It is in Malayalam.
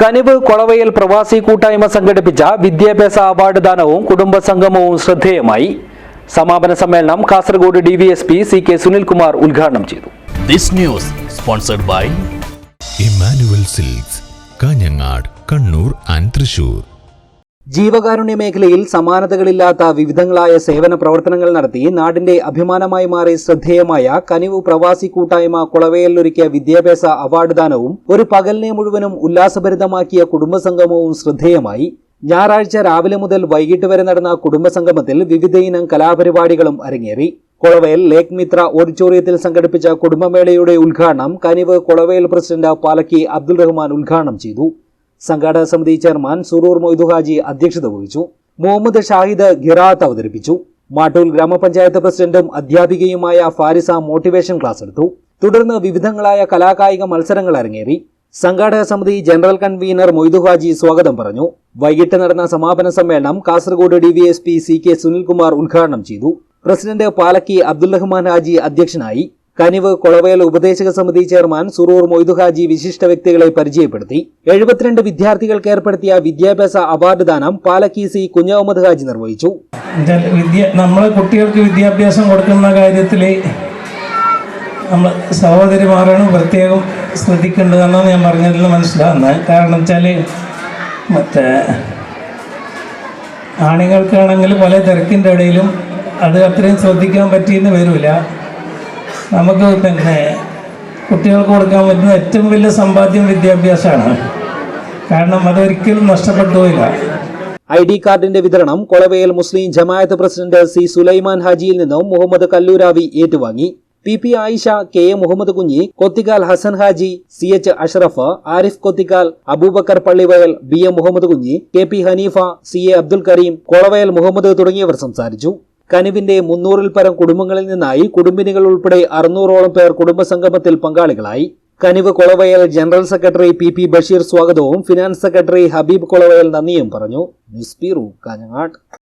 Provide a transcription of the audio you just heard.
കനിവ് കൊളവയിൽ പ്രവാസി കൂട്ടായ്മ സംഘടിപ്പിച്ച വിദ്യാഭ്യാസ അവാർഡ് ദാനവും കുടുംബസംഗമവും ശ്രദ്ധേയമായി. സമാപന സമ്മേളനം Kasaragod D V S P C K Sunilkumar ഉദ്ഘാടനം ചെയ്തു. This news sponsored by Emmanuel silks Kanhangad Kannur and Thrissur ജീവകാരുണ്യ മേഖലയിൽ സമാനതകളില്ലാത്ത വിവിധങ്ങളായ സേവന പ്രവർത്തനങ്ങൾ നടത്തി നാടിന്റെ അഭിമാനമായി മാറി ശ്രദ്ധേയമായ കനിവ് പ്രവാസി കൂട്ടായ്മ കുളവയലിലൊരുക്കിയ വിദ്യാഭ്യാസ അവാർഡ് ദാനവും ഒരു പകലിനെ മുഴുവനും ഉല്ലാസഭരിതമാക്കിയ കുടുംബസംഗമവും ശ്രദ്ധേയമായി. ഞായറാഴ്ച രാവിലെ മുതൽ വൈകിട്ട് വരെ നടന്ന കുടുംബസംഗമത്തിൽ വിവിധയിനം കലാപരിപാടികളും അരങ്ങേറി. കൊളവയൽ ലേക്ക് മിത്ര ഓഡിറ്റോറിയത്തിൽ സംഘടിപ്പിച്ച കുടുംബമേളയുടെ ഉദ്ഘാടനം കനിവ് കൊളവയൽ പ്രസിഡന്റ് പാലക്കി അബ്ദുൾ റഹ്മാൻ ഉദ്ഘാടനം ചെയ്തു. സംഘാടക സമിതി ചെയർമാൻ സുറൂർ മൊയ്തു ഹാജി അധ്യക്ഷത വഹിച്ചു. മുഹമ്മദ് ഷാഹിദ് ഗിറാത്ത് അവതരിപ്പിച്ചു. മാട്ടൂൽ ഗ്രാമപഞ്ചായത്ത് പ്രസിഡന്റും അധ്യാപികയുമായ ഫാരിസ മോട്ടിവേഷൻ ക്ലാസ് എടുത്തു. തുടർന്ന് വിവിധങ്ങളായ കലാകായിക മത്സരങ്ങൾ അരങ്ങേറി. സംഘാടക സമിതി ജനറൽ കൺവീനർ മൊയ്തു ഹാജി സ്വാഗതം പറഞ്ഞു. വൈകിട്ട് നടന്ന സമാപന സമ്മേളനം Kasaragod D V S P C K Sunilkumar ഉദ്ഘാടനം ചെയ്തു. പ്രസിഡന്റ് പാലക്കി അബ്ദുൽ റഹ്മാൻ ഹാജി അധ്യക്ഷനായി. കനിവ് കൊളവയൽ ഉപദേശക സമിതി ചെയർമാൻ സുറൂർ മൊയ്തുഹാജി വിശിഷ്ട വ്യക്തികളെ പരിചയപ്പെടുത്തി. എഴുപത്തിരണ്ട് വിദ്യാർത്ഥികൾക്ക് ഏർപ്പെടുത്തിയ വിദ്യാഭ്യാസ അവാർഡ് ദാനം പാലക്കി സി കുഞ്ഞഹമ്മദ് ഹാജി നിർവഹിച്ചു. നമ്മളെ കുട്ടികൾക്ക് വിദ്യാഭ്യാസം കൊടുക്കുന്ന കാര്യത്തിൽ നമ്മൾ സഹോദരിമാരാണ് പ്രത്യേകം ശ്രദ്ധിക്കേണ്ടതെന്നാണ് ഞാൻ പറഞ്ഞതിൽ മനസ്സിലാകുന്നത്. കാരണം വെച്ചാൽ മറ്റേ ആണുങ്ങൾക്കാണെങ്കിൽ പല തിരക്കിന്റെ ഇടയിലും അത് അത്രയും ശ്രദ്ധിക്കാൻ പറ്റിയെന്ന് വരില്ല നമുക്ക് പിന്നെ കുട്ടികൾക്ക് കൊടുക്കാൻ പറ്റുന്ന ഏറ്റവും വലിയ സമ്പാദ്യം വിദ്യാഭ്യാസമാണ്. കാരണം അതൊരിക്കലും നഷ്ടപ്പെട്ടു പോയില്ല ഐ ഡി കാർഡിന്റെ വിതരണം കൊളവയൽ മുസ്ലിം ജമായത്ത് പ്രസിഡന്റ് സി സുലൈമാൻ ഹാജിയിൽ നിന്നും മുഹമ്മദ് കല്ലൂരാവി ഏറ്റുവാങ്ങി. P P Ayisha K A Muhammad Kunhi Kothikkal Hasan Haji C H Ashraf Arif Kothikkal Abubakar Pallivayal B A Muhammad Kunhi K P Haneefa C A Abdul Kareem Kolavayal Muhammad തുടങ്ങിയവർ സംസാരിച്ചു. കനിവിന്റെ മുന്നൂറിൽ പരം കുടുംബങ്ങളിൽ നിന്നായി കുടുംബിനികൾ ഉൾപ്പെടെ അറുന്നൂറോളം പേർ കുടുംബസംഗമത്തിൽ പങ്കാളികളായി. Kanivu Kolavayal general secretary P P Basheer സ്വാഗതവും ഫിനാൻസ് സെക്രട്ടറി ഹബീബ് കൊളവയൽ നന്ദിയും പറഞ്ഞു. ന്യൂസ്